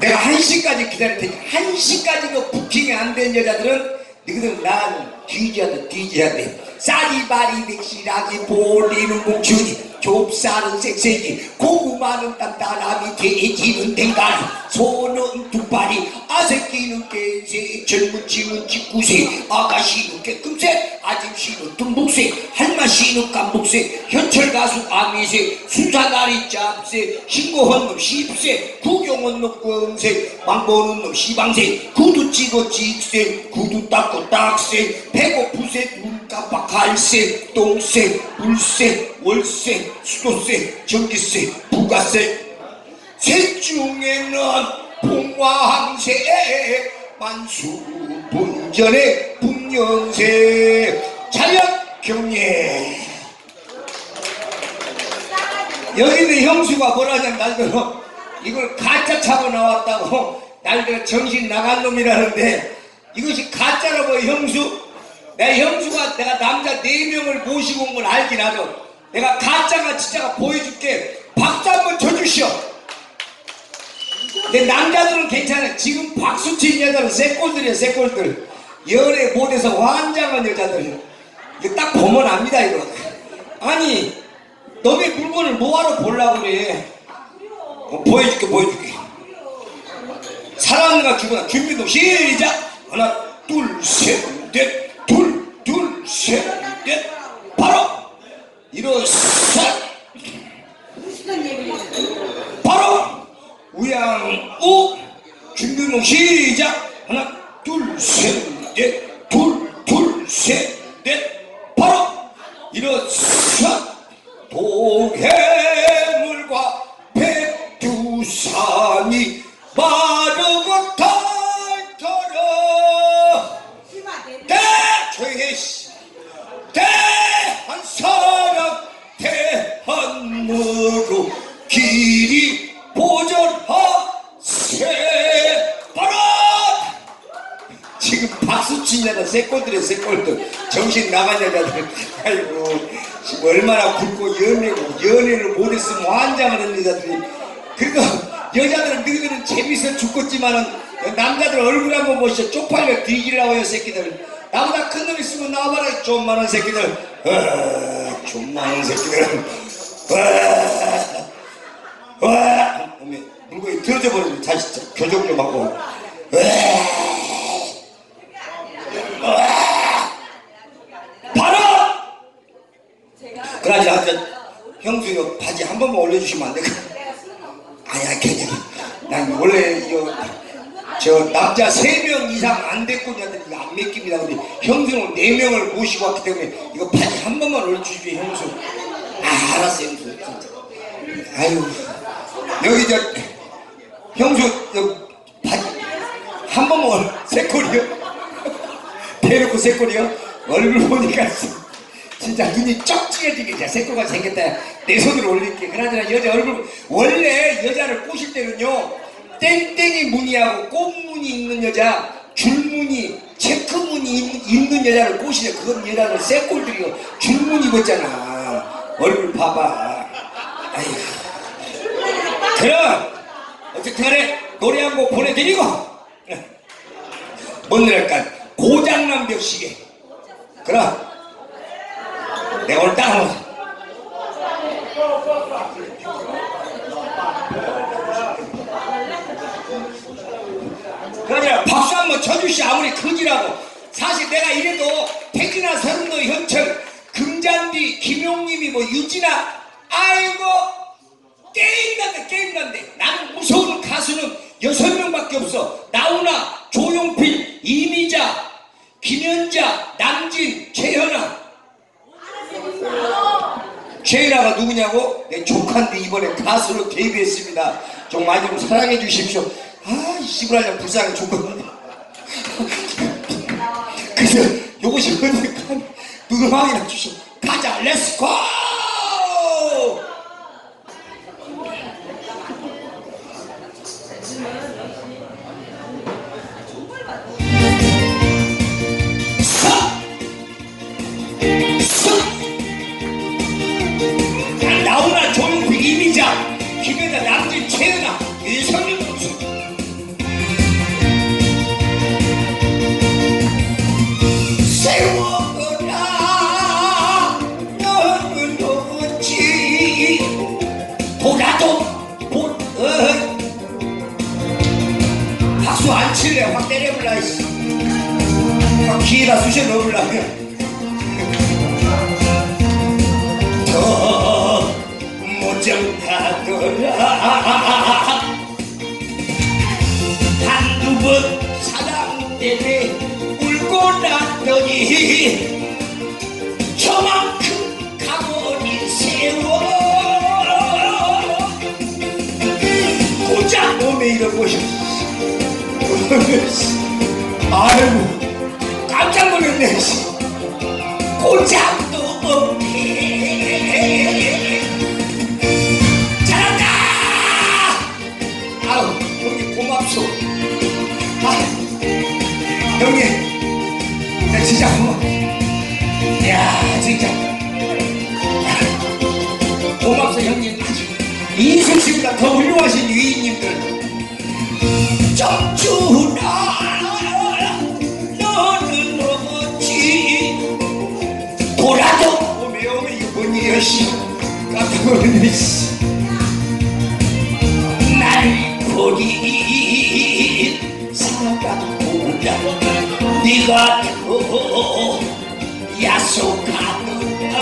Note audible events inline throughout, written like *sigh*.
내가 한 시까지 기다릴 테니까 한 시까지도 부킹이 안 된 여자들은 너희들 난 뒤져야 돼 쌀이바리 백시라기 볼리는 뭉춘이 좁쌀은 섹세지 고구마는 단단함이 돼지는 댕가리 소는 두 발이 아새끼는 깨세 젊은 치는 직구세 아가씨는 깨끔새 아집씨는 tum북새 할마씨는 깜북새 현철 가수 아미새 수사나리 짭새 신고한 놈 십새 구경한 놈 꽝새 망보는 놈 시방새 구두 찍어 찍새 구두 닦고 딱새 배고프새 눈 깜빡 갈새 똥새 물새 월세 수도세 전기세 부가세. 셋 중에는 봉황세 만수분전의 분연세. 자연 경례. 여기는 형수가 뭐라냐면 날들어 이걸 가짜 차고 나왔다고. 날들어 정신 나간 놈이라는데 이것이 가짜라고 형수 내 형수가 내가 남자 네 명을 모시고 온 걸 알긴 하죠. 내가 가짜가 진짜가 보여줄게. 박수 한번 쳐주시오. 근데 남자들은 괜찮아 지금 박수 치는 여자는 새꼴들이야 새꼴들. 열애 못해서 환장한 여자들. 이거 딱 보면 압니다 이거. 아니 너의 물건을 뭐하러 보려고 그래? 어, 보여줄게 보여줄게. 사랑과 죽으나 준비도 시작! 하나 둘 셋넷둘둘 셋넷 바로 일어서. 바로 우양우 준비도 시작. 하나 둘 셋 넷 둘 둘 셋 넷. 바로 일어서 도해물과 백두산이 마 대한무로 길이 보전하세. 바라 지금 박수 치냐가 새꼴들의 새꼴들 정신 나간 여자들 아이고 얼마나 굵고 연애고 연애를 못했으면 환장하는 여자들이. 그리고 여자들은 너희들은 재밌어 죽겠지만은 남자들 얼굴 한번 보시죠. 쪽팔려 뒤질라고 요 새끼들. 나보다 큰 놈 있으면 나와봐라 좀만한 새끼들. 아, 좀만한 새끼들 와, 와, 어머, 물건이 들어져 버리면 다시 저- 교정 좀 하고. 와, 바로! 그러지 하여튼 형수 이거 바지 한 번만 올려주시면 안 될까? 아니야 괜찮아 난 원래 이거 저 남자 세 명 이상 안 됐고 여자들이 이거 안 맡깁니다. 근데 형수는 네 명을 모시고 왔기 때문에 이거 바지 한 번만 올려주십시오 형수. 아 알았어 형수. 진짜 아유 여기 저 형수 한 번만 올 새꼴이요? 대놓고 새꼴이요? 얼굴 보니까 *laughs* 진짜 눈이 쩍 찌개지게 진짜 새꼴가 생겼다. 내 손으로 올릴게. 그나저나 여자 얼굴 원래 여자를 꼬실 때는요 땡땡이 무늬하고 꽃무늬 있는 여자 줄무늬 체크무늬 있- 있는 여자를 꼬시죠. 그건 여자는 새꼴들이요. 줄무늬 입었잖아. 얼굴 봐봐. 아이고 그럼 어쨌든 간에 노래 한 곡 보내드리고! 뭔 노래일까? 고장난 벽 시계 그럼 내가 오늘 딱 한번 그러니까 박수 한번 쳐주시 아무리 크지라고 사실 내가 이래도 태진아 서른도 현철 금잔디 김용님이 뭐 유진아 아이고 게임난데 게임난데. 나는 무서운 가수는 여섯 명밖에 없어. 나훈아 조용필 이미자 김연자 남진 최현아. 최현아가 누구냐고? 내 조카인데 이번에 가수로 데뷔했습니다. 좀 많이 좀 사랑해 주십시오. 아 씨부라냥 불쌍해 죽겠네. *laughs* 그래서 요것이 어디까 누구망이나 주시오. 가자 렛츠고 기대다 남들 최다 이성윤 선수 세워라 너는 어찌 보라도 못 박수 안 칠래? 넣으려면 한두 번 사랑 때문에 울고 났더니 저만큼 가버린 세월 고작 몸에 이러고 아이고 깜짝 놀랐네. 씨. 고작도 없 진짜. 고마워 야 진짜. 고맙소 형님. 아주 이순 씨보다 더 훌륭하신 위인님들. 정준아 너는 어찌. 돌아도. 오메 오메 이거 뭔 일이야 씨 깜짝 놀랐네 씨날 버린 사랑보다 네가 더 야속하더라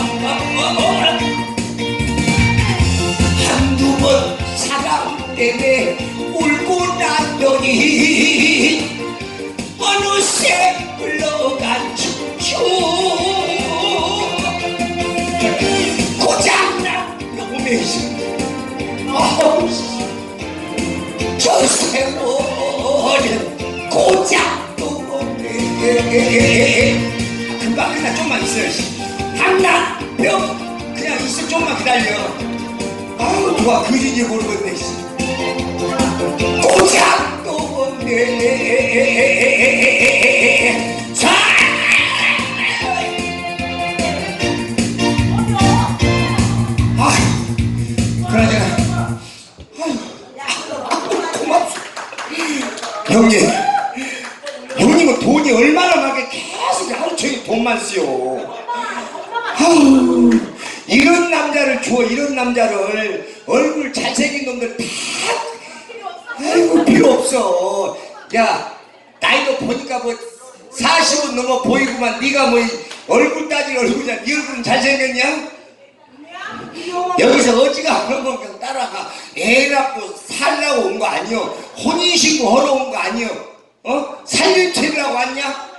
한두 번 사랑 때문에 울고 났더니 어느새 흘러간 춤추 고장난 놈의 아우 저 세월은 고장 도 없네 금방 끝나 좀만 있어요 씨. 한나 병 그냥 있어. 좀만 기다려. 아우 누가 그진지 모르겠네 네가 뭐 얼굴 따질 얼굴이야. 네 얼굴은 잘생겼냐? 여기서 어지가 그런 건 따라가. 애 낳고 살라고 온 거 아니여. 혼인신고 하러 온 거 아니여. 어? 살림책이라고 왔냐?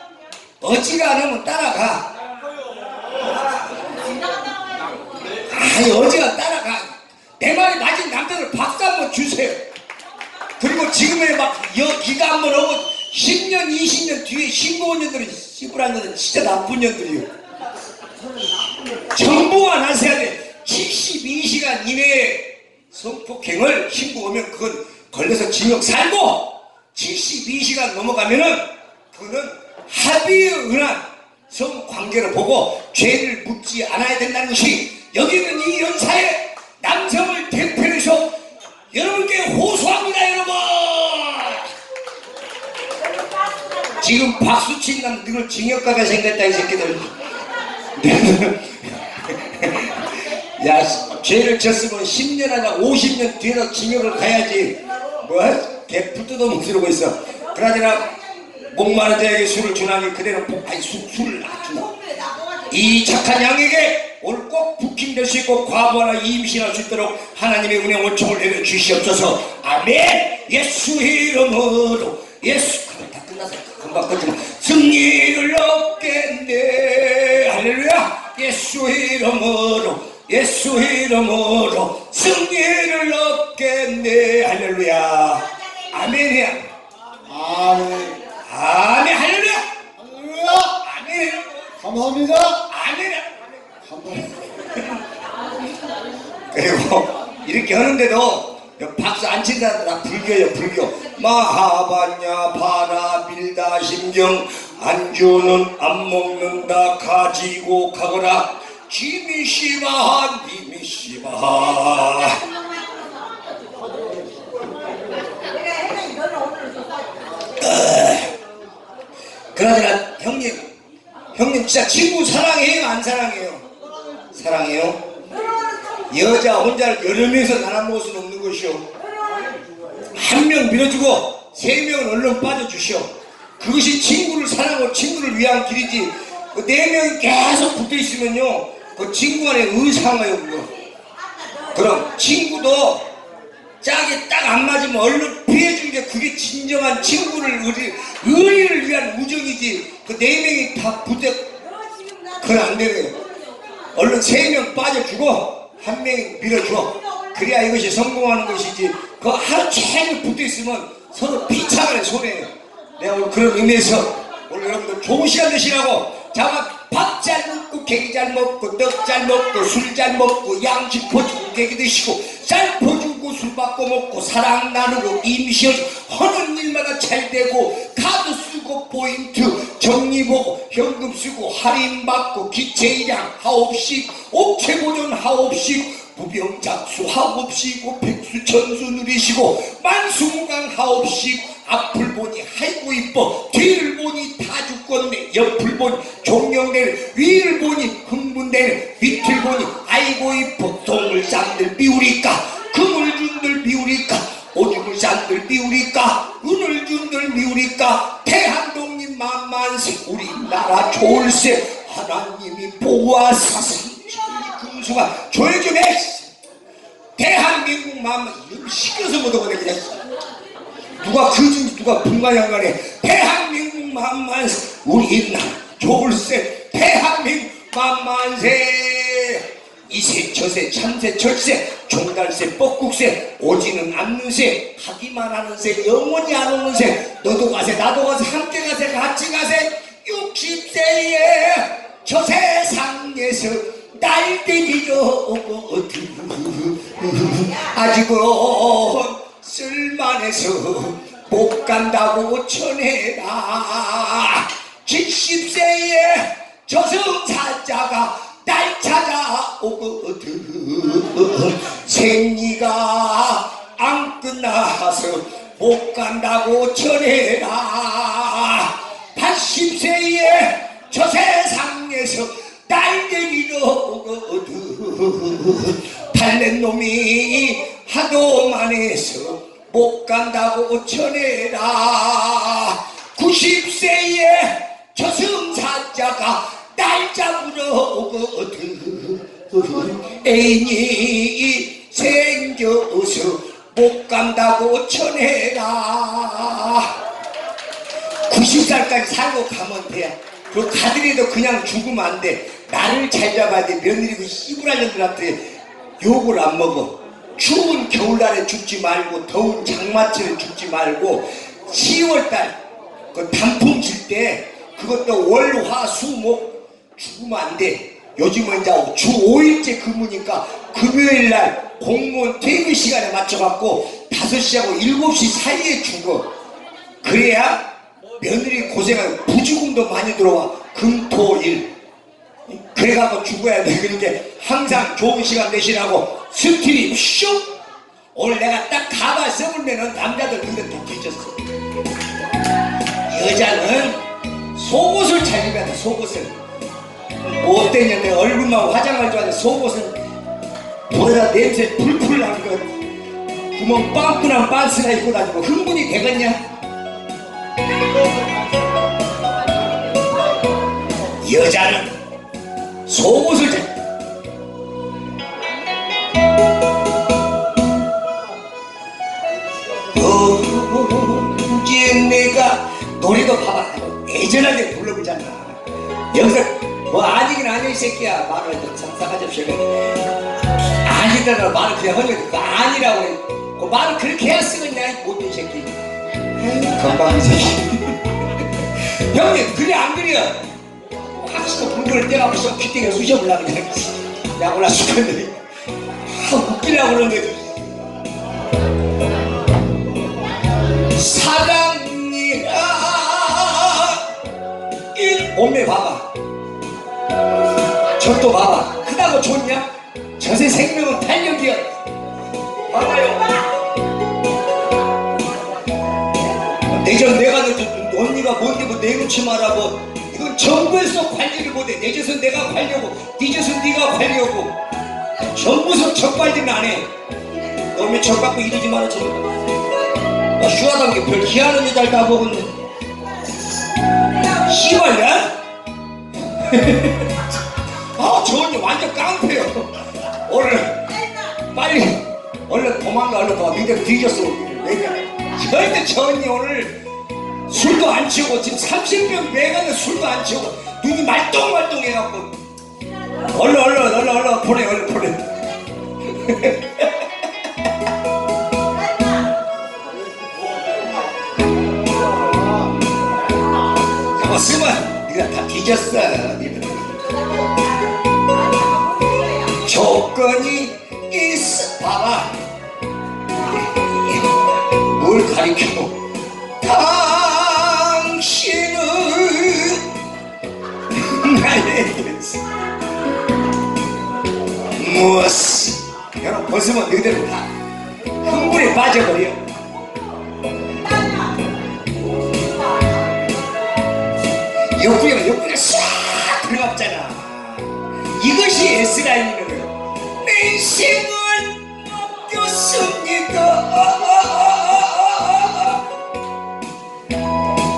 어지가 안 하면 따라가. 아니 어지가 따라가. 내 말이 맞은 남자들 박수 한번 주세요. 그리고 지금의 막 여, 기가 한번 오고 10년 20년 뒤에 신고 온 년들은 씨부란 년은 진짜 나쁜 년들이요. 정보가 나서야 돼 72시간 이내에 성폭행을 신고 오면 그건 걸려서 징역 살고 72시간 넘어가면은 그거는 합의에 의한 성관계를 보고 죄를 묻지 않아야 된다는 것이 여기는 이런 사회 남성을 지금 박수 친남 너를 징역 가게 생겼다 이 새끼들. *laughs* 야 죄를 졌으면 10년 하나 50년 뒤에서 징역을 가야지. 뭐 개풀 뜯어 먹으려고 있어. 그러잖아 목마른 자에게 술을 주나니 그대로 복 아니 술, 술을 안 주나? 이 착한 양에게 오늘 꼭 부킹 될 수 있고 과부하나 임신할 수 있도록 하나님의 은혜 원총을 내려 주시옵소서. 아멘. 예수의 이름으로. 예수. 그래 다 끝났어 금방 끝지마 승리를 얻겠네. 할렐루야. 예수의 이름으로 예수의 이름으로 승리를 얻겠네. 할렐루야. 아멘이야. 아멘. 아멘. 할렐루야. 할렐루야. 아멘. 감사합니다. 아멘. 감사합니다. 그리고 이렇게 하는데도 박수 안 친다 나 불교요 불교. 마하반야 바라 심경 안주는 안 먹는다. 가지고 가거라. 지미시바 니미시바 그러더라 형님. 형님 진짜 친구 사랑해요? 안 사랑해요? 사랑해요? 여자 혼자 여러 명이서 먹을 수는 없는 것이요 한명 밀어주고 세 명은 얼른 빠져주시오. 그것이 친구를 사랑하고 친구를 위한 길이지. 그네 명이 계속 붙어 있으면요, 그 친구 간에 의상해요, 그거. 그럼 친구도 짝이 딱 안 맞으면 얼른 피해준 게 그게 진정한 친구를 의리, 의리를 위한 우정이지. 그 네 명이 다 붙어 그건 안 되네요. 얼른 세 명 빠져주고 한 명이 밀어줘. 그래야 이것이 성공하는 것이지. 그 하루 종일 붙어 있으면 서로 비참하네 손해요. 내가 오늘 그런 의미에서 오늘 여러분들 좋은 시간 되시라고 자가 밥잘 먹고 케이크 잘 먹고 떡 잘 먹고 술 잘 먹고 양식 퍼주고 케이크 드시고 쌀 퍼주고 술 받고 먹고 사랑 나누고 임시어 하는 일마다 잘 되고 카드 쓰고 포인트 정리 보고 현금 쓰고 할인 받고 기체 일량 하옵씩 옥체 보존 하옵씩 부병작수 하옵시고 백수천수 누리시고 만수무강 하옵시고 앞을 보니 아이고 이뻐 뒤를 보니 다 죽겠네 옆을 보니 종영되네 위를 보니 흥분되네 밑을 보니 아이고 이뻐 동물산들 미우리까? 그물준들 미우리까? 오줌물산들 미우리까? 은을 준들 미우리까? 대한독립 만만세 우리나라 좋을세 하나님이 보아사사 금 수가 조용 좀 해. 대한민국 마음 이름 시켜서 못하거든 그냥. 누가 그지 누가 분가양간에 대한민국 만만 우리나라 좋을세 대한민국 만만세. 이세 저세 참새 철새 종달새 뻐국새 오지는 않는 새 하기만 하는 새 영원히 안 오는 새. 너도 가세 나도 가세 함께 가세 같이 가세. 60세에 저 세상에서 날때리려거든 아직은 쓸만해서 못 간다고 전해라. 70세에 저승사자가 날 찾아오거든. 생리가 안 끝나서 못 간다고 전해라. 80세에 저 세상에서 날 데리러 오거든 달랜 놈이 하도 많아서 못 간다고 전해라 90세에 저승사자가 날 잡으러 오거든 애인이 생겨서 못 간다고 전해라 90살까지 살고 가면 돼. 그 가들이도 그냥 죽으면 안 돼. 나를 잘 잡아야 돼. 며느리고 씨부랄 년들한테 욕을 안 먹어. 추운 겨울날에 죽지 말고 더운 장마철에 죽지 말고 10월달 그 단풍 칠때 그것도 월, 화, 수, 목 죽으면 안 돼. 요즘은 이제 주 5일째 근무니까 금요일 날 공무원 퇴근 시간에 맞춰갖고 5시하고 7시 사이에 죽어. 그래야 며느리 고생하고 부주금도 많이 들어와 금토일. 그래갖고 죽어야 돼 그러니까 항상 좋은 시간 되시라고 스트립 슉! 오늘 내가 딱 가발 써보면은 남자들 눈에 다 뒤졌어. 여자는 속옷을 잘 입어야 돼 속옷을. 뭐 어땠냐 내 얼굴만 화장할 줄 아는데 속옷은 보다 냄새 풀풀 나는 거. 구멍 빵꾸난 반스나 입고 다니고 흥분이 되겠냐 여자는 속옷을 잘 언제 내가 노래도 봐봐. 애절하게 불러보잖아. 여기서 뭐 아니긴 아니야 이 새끼야. 말을 좀 상상하지 아니더라 말을 그냥 하니까 그 아니라고 해. 그 말을 그렇게 해야 쓰겠냐 이 못된 새끼. 건방진 새끼 형님 그래 안 그래요. 확실히 불교를 떼갖고서 귀땡에 쑤셔보려고 그냥 야 올라 죽었네 아 웃기려고 그러는 거지 사랑이라 이 몸매 봐봐. 저또 봐봐. 크다고 좋냐? 저새 생명은 탄력이야. 봐봐요 내놓지 말라고 이건 정부에서 관리를 못해 내 젖은 내가 관리하고 네 젖은 네가 관리하고 정부에서 적발들은 안해 너무 적 갖고 이러지 마라 저나 휴하다는 게별 희한한 여자를 다 먹었네 씨발야? *laughs* 아, 저 언니 완전 깡패요. 오늘 빨리 얼른 도망가 얼른 가. 니들 뒤졌어. 절대 저 언니 오늘 술도 안 치우고 지금 30병 매가는 술도 안 치우고 눈이 말똥말똥 해갖고 얼른 얼른 얼른 얼른 보내 얼른 보내. *laughs* 없으면 네가 다 뒤졌어. 조건이 있어 봐봐 뭘 가리켜 당 무엇 여러분 벗으면 너희들은 다. 흥분에 빠져버려. 옆구리가 옆구리가 싹 들어갔잖아. 이것이 내 인생을 맡겼습니다.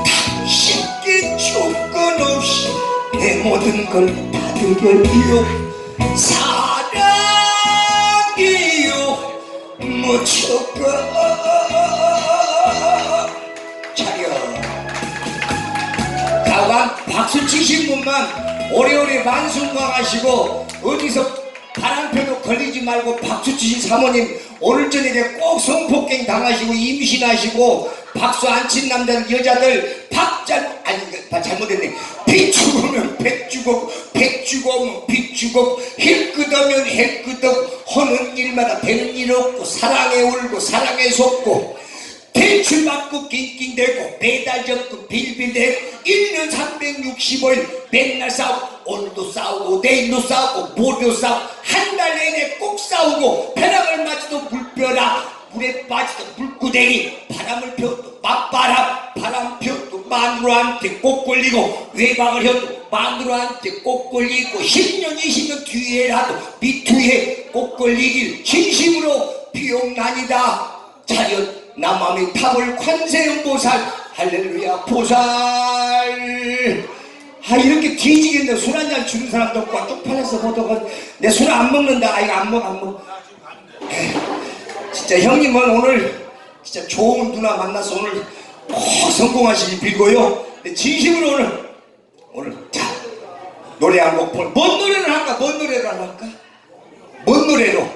당신께 조건 없이 내 모든 걸 받으려니요 차려 가관 박수 치신 분만 오래오래 만순광하시고 어디서 바람펴도 걸리지 말고 박수 치신 사모님 오늘 저녁에 꼭 성폭행 당하시고 임신하시고 박수 안 친 남자들 여자들 박잘 아니 다 잘못했네. 비 죽으면 백 죽어. 백 죽으면 비 죽어. 힐 끄덕면 힐 끄덕. 하는 일마다 되는 일 없고 사랑에 울고 사랑에 속고 대출 받고 낑낑대고 배달 접고 빌빌대고 1년 365일 맨날 싸우고 오늘도 싸우고 내일도 싸우고 모레도 싸우고 한 달 내내 꼭 싸우고 벼락을 맞아도 물벼락 물에 빠지도 물구덩이 바람을 펴도 맞바람 바람 펴도 마누라한테 꼭 걸리고 외박을 해도 마누라한테 꼭 걸리고 10년 20년 뒤에라도 미투에 꼭 걸리길 진심으로 비용난이다. 차렷 남함의 탑을 관세음 보살. 할렐루야 보살. 아 이렇게 뒤지겠네. 술 한 잔 주는 사람도 없고 쪽팔려서 보다가 내 술 안 먹는다. 아 이거 안 먹어 안 먹어. 진짜 형님은 오늘 진짜 좋은 누나 만나서 오늘 꼭 성공하시길 빌고요. 네, 진심으로 오늘 오늘 자 노래 한곡뭔 노래를 할까? 뭔 노래를 할까? 뭔 노래로?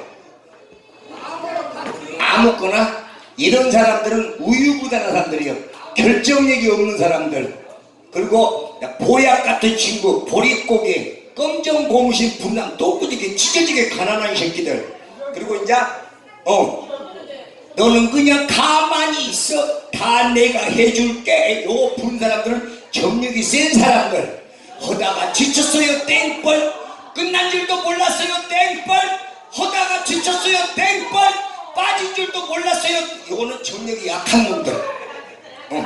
아무거나 이런 사람들은 우유부단한 사람들이요. 결정력이 없는 사람들. 그리고 보약 같은 친구 보릿고개 검정 고무신 분남 또꾸지게 찢어지게 가난한 새끼들. 그리고 이제 어 너는 그냥 가만히 있어. 다 내가 해줄게 요. 부른 사람들은 정력이 센 사람들. 하다가 지쳤어요 땡벌. 끝난 줄도 몰랐어요 땡벌. 하다가 지쳤어요 땡벌. 빠진 줄도 몰랐어요. 요거는 정력이 약한 놈들. 어.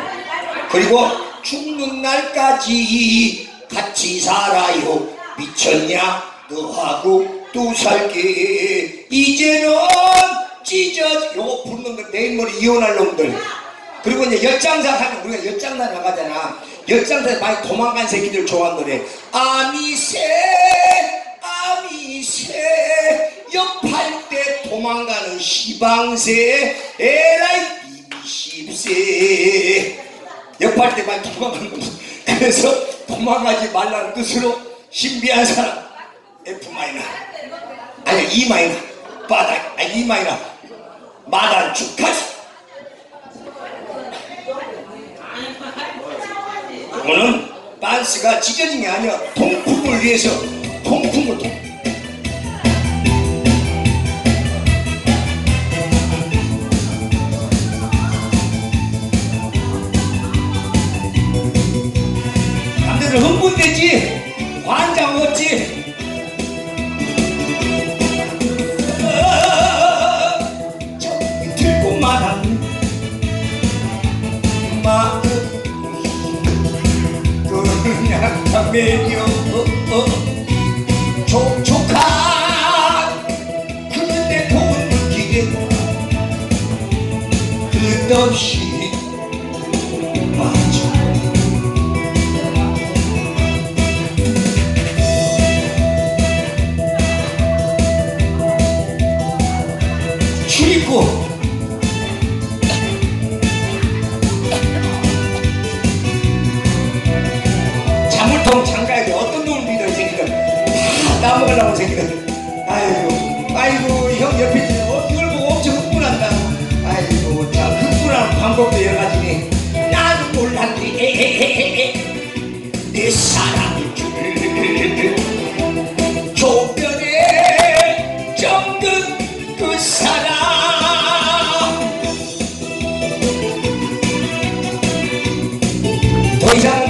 그리고 죽는 날까지 같이 살아요. 미쳤냐? 너하고 또 살게. 이제는 찢어 요거 부르는 거 내일 모레 이혼할 놈들. 그리고 이제 엿장사 하면 우리가 엿장사 나가잖아. 엿장사에 많이 도망간 새끼들 좋아하는 노래. 아미새 아미새 옆할 때 도망가는 시방새 에라이 이십새 옆할 때 많이 도망가는 거지 그래서 도망가지 말라는 뜻으로 신비한 사람. F 마이너. 아니 E 마이너. 바닥. 아니 E 마이너 마단 축하시 이거는 빤스가 찢어진 게 아니야. 통풍을 위해서. 통풍을 통. 남자들 흥분되지? 환장 없지 그냥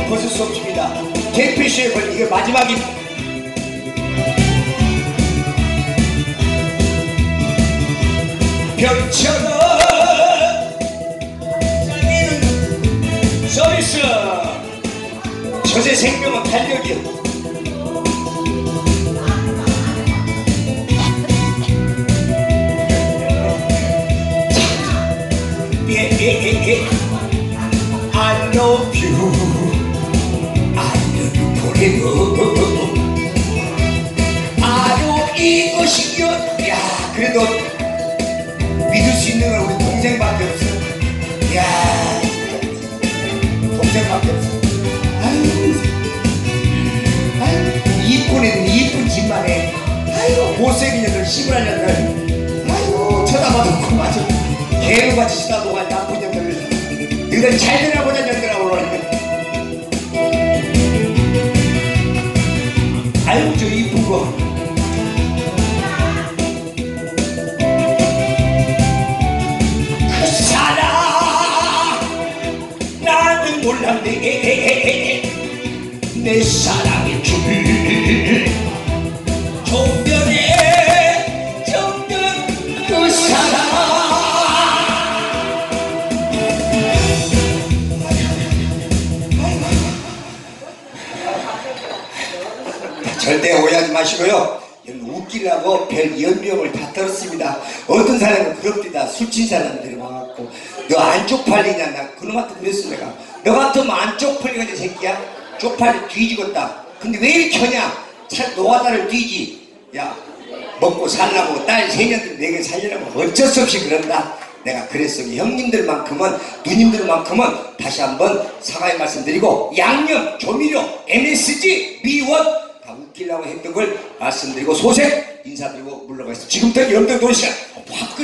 벗을 수 없습니다. 대표시의 걸 이게 마지막입니다. 별처럼 서비스 저세 생명은 탄력이요. 예예예예. I love you 애들 시골한 애들. 아유 쳐다봐도 그만 개로같이 쳐다보고 나쁜 년들. 너희들 잘 되나 보자 년들아 오늘 아유 저 이쁜 거. 그 사랑 나는 몰랐네 내 사랑 마시고요. 웃기려고 별 연명을 다 떨었습니다. 어떤 사람은 그럽디다. 술친 사람들이 와갖고 너 안 쪽팔리냐 나 그놈한테 그랬어 내가 너 같으면 안 쪽팔리겠냐 새끼야 쪽팔리 뒤지겠다. 근데 왜 이렇게 하냐 차 노가다를 뒤지 야 먹고 살라고 딸 세년들 내게 살려고 어쩔 수 없이 그런다. 내가 그랬어 형님들만큼은 누님들만큼은 다시 한번 사과의 말씀드리고 양념 조미료 MSG 미원 다 웃기려고 했던 걸 말씀드리고 소생 인사드리고 물러가겠습니다. 지금부터 여러분들 확